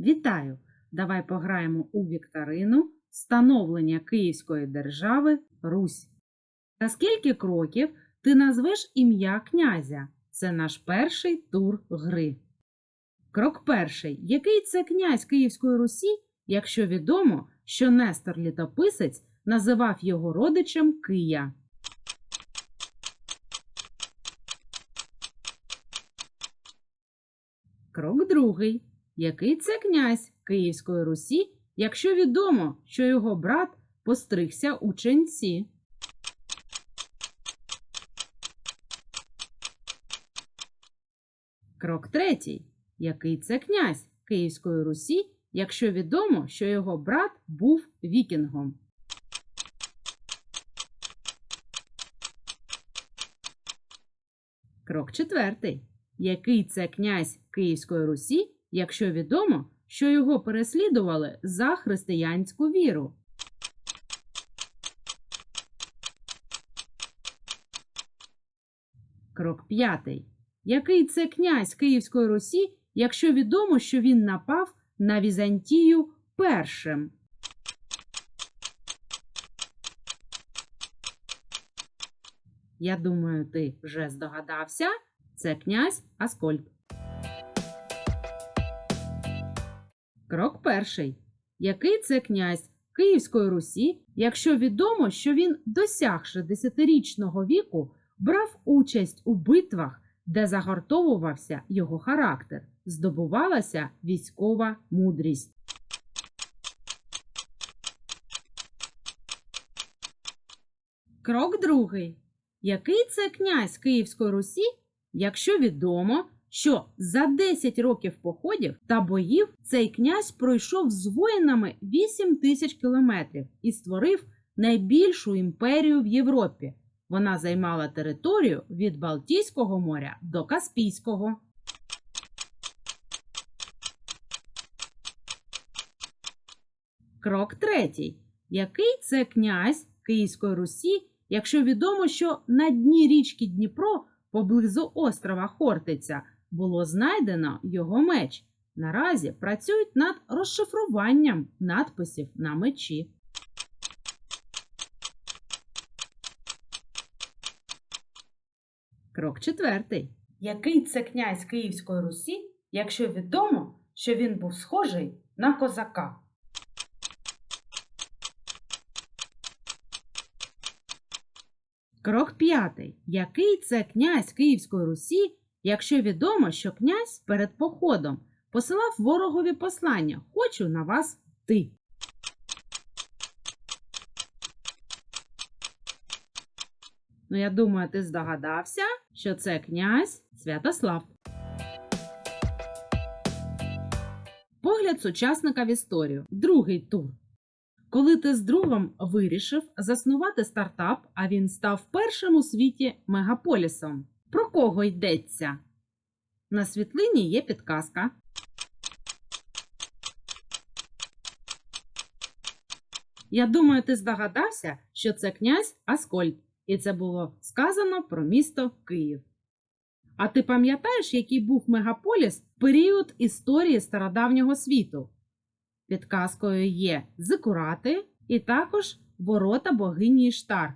Вітаю! Давай пограємо у вікторину Становлення Київської держави Русь. За скільки кроків ти назвеш ім'я князя? Це наш перший тур гри. Крок перший. Який це князь Київської Русі, якщо відомо, що Нестор Літописець називав його родичем Кия? Крок другий. Який це князь Київської Русі, якщо відомо, що його брат постригся у ченці? Крок третій. Який це князь Київської Русі, якщо відомо, що його брат був вікінгом? Крок четвертий. Який це князь Київської Русі, якщо відомо, що його переслідували за християнську віру? Крок п'ятий. Який це князь Київської Русі, якщо відомо, що він напав на Візантію першим? Я думаю, ти вже здогадався. Це князь Аскольд. Крок перший. Який це князь Київської Русі, якщо відомо, що він, досягши десятирічного віку, брав участь у битвах, де загортовувався його характер, здобувалася військова мудрість. Крок другий. Який це князь Київської Русі, якщо відомо, що за 10 років походів та боїв цей князь пройшов з воїнами 8 тисяч кілометрів і створив найбільшу імперію в Європі. Вона займала територію від Балтійського моря до Каспійського. Крок третій. Який це князь Київської Русі, якщо відомо, що на дні річки Дніпро поблизу острова Хортиця було знайдено його меч. Наразі працюють над розшифруванням надписів на мечі. Крок четвертий. Який це князь Київської Русі, якщо відомо, що він був схожий на козака? Крок п'ятий. Який це князь Київської Русі, якщо відомо, що князь перед походом посилав ворогові послання Хочу на вас йти. Ну, я думаю, ти здогадався, що це князь Святослав. Погляд сучасника в історію. Другий тур. Коли ти з другом вирішив заснувати стартап, а він став першим у світі мегаполісом. Про кого йдеться? На світлині є підказка. Я думаю, ти здогадався, що це князь Аскольд, і це було сказано про місто Київ. А ти пам'ятаєш, який був мегаполіс в період історії стародавнього світу? Підказкою є Зикурати і також ворота богині Іштар.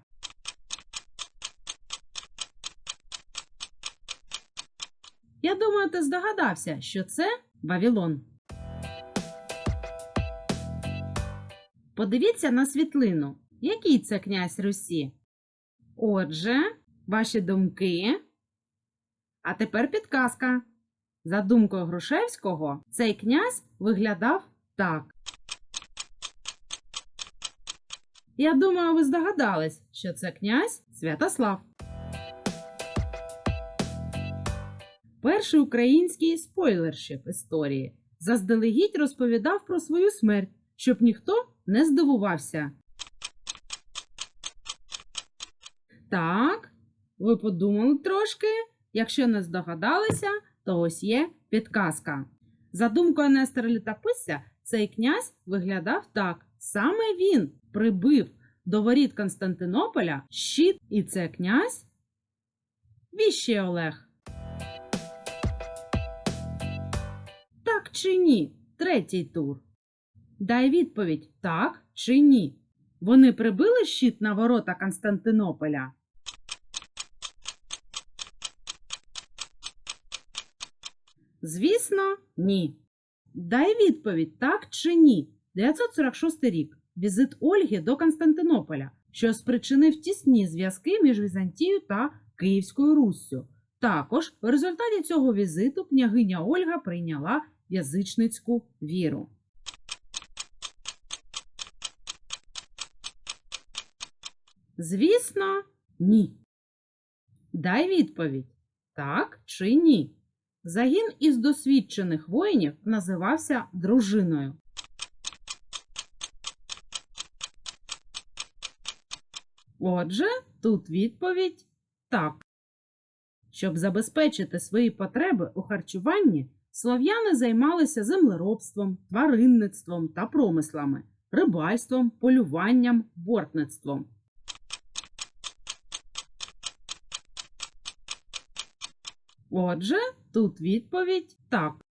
Я думаю, ти здогадався, що це Вавилон. Подивіться на світлину. Який це князь Русі? Отже, ваші думки. А тепер підказка. За думкою Грушевського, цей князь виглядав так. Я думаю, ви здогадались, що це князь Святослав. Перший український спойлершип історії заздалегідь розповідав про свою смерть, щоб ніхто не здивувався. Так, ви подумали трошки. Якщо не здогадалися, то ось є підказка. За думкою Нестора Літописця, цей князь виглядав так. Саме він прибив до воріт Константинополя щит, і це князь Віщий Олег. Так чи ні? Третій тур. Дай відповідь так чи ні. Вони прибили щит на ворота Константинополя? Звісно, ні. Дай відповідь так чи ні. 946 рік. Візит Ольги до Константинополя, що спричинив тісні зв'язки між Візантією та Київською Руссю. Також в результаті цього візиту княгиня Ольга прийняла язичницьку віру. Звісно, ні. Дай відповідь так чи ні. Загін із досвідчених воїнів називався дружиною. Отже, тут відповідь так. Щоб забезпечити свої потреби у харчуванні, слов'яни займалися землеробством, тваринництвом та промислами, рибальством, полюванням, бортництвом. Отже, тут відповідь так.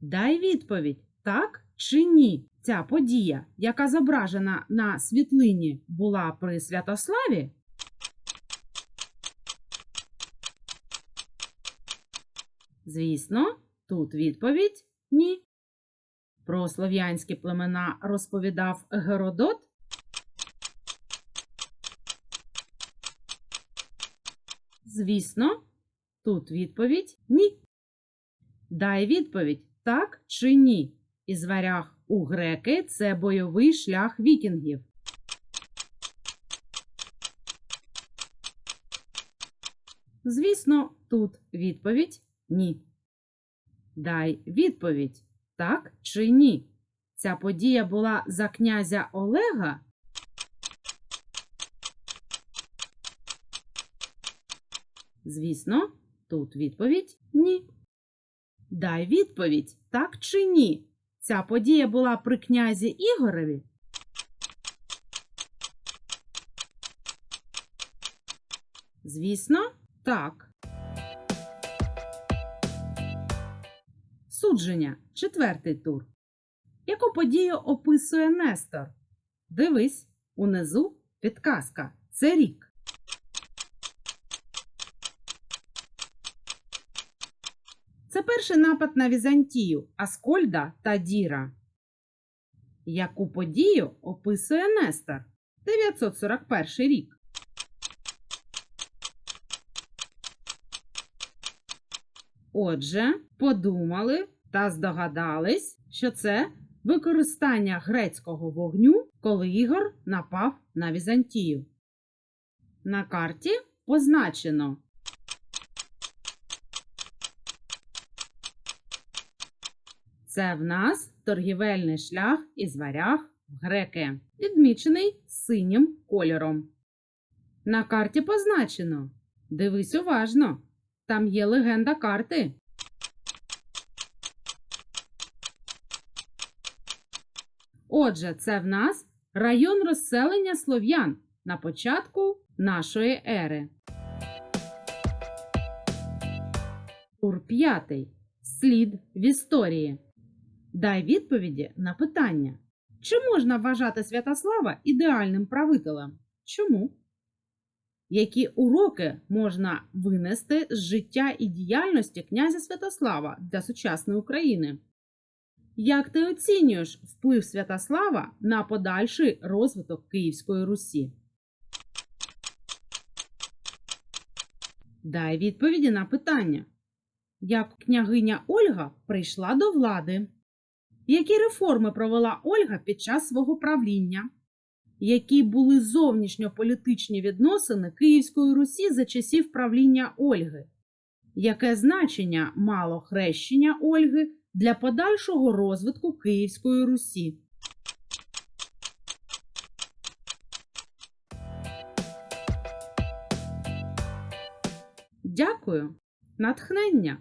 Дай відповідь так чи ні. Ця подія, яка зображена на світлині, була при Святославі? Звісно, тут відповідь ні. Про слов'янські племена розповідав Геродот? Звісно, тут відповідь ні. Дай відповідь так чи ні. Із варяг у греки це бойовий шлях вікінгів. Звісно, тут відповідь ні. Дай відповідь так чи ні. Ця подія була за князя Олега. Звісно, тут відповідь ні. Дай відповідь так чи ні. Ця подія була при князі Ігореві. Звісно, так. Судження. Четвертий тур. Яку подію описує Нестор? Дивись, унизу підказка. Це рік. Це перший напад на Візантію, Аскольда та Діра. Яку подію описує Нестор? 941 рік. Отже, подумали та здогадались, що це використання грецького вогню, коли Ігор напав на Візантію. На карті позначено Це в нас торгівельний шлях із варяг в греки, відмічений синім кольором. На карті позначено. Дивись уважно. Там є легенда карти. Отже, це в нас район розселення слов'ян на початку нашої ери. Тур п'ятий. Слід в історії. Дай відповіді на питання. Чи можна вважати Святослава ідеальним правителем? Чому? Які уроки можна винести з життя і діяльності князя Святослава для сучасної України? Як ти оцінюєш вплив Святослава на подальший розвиток Київської Русі? Дай відповіді на питання. Як княгиня Ольга прийшла до влади? Які реформи провела Ольга під час свого правління? Які були зовнішньополітичні відносини Київської Русі за часів правління Ольги? Яке значення мало хрещення Ольги для подальшого розвитку Київської Русі? Дякую. Натхнення.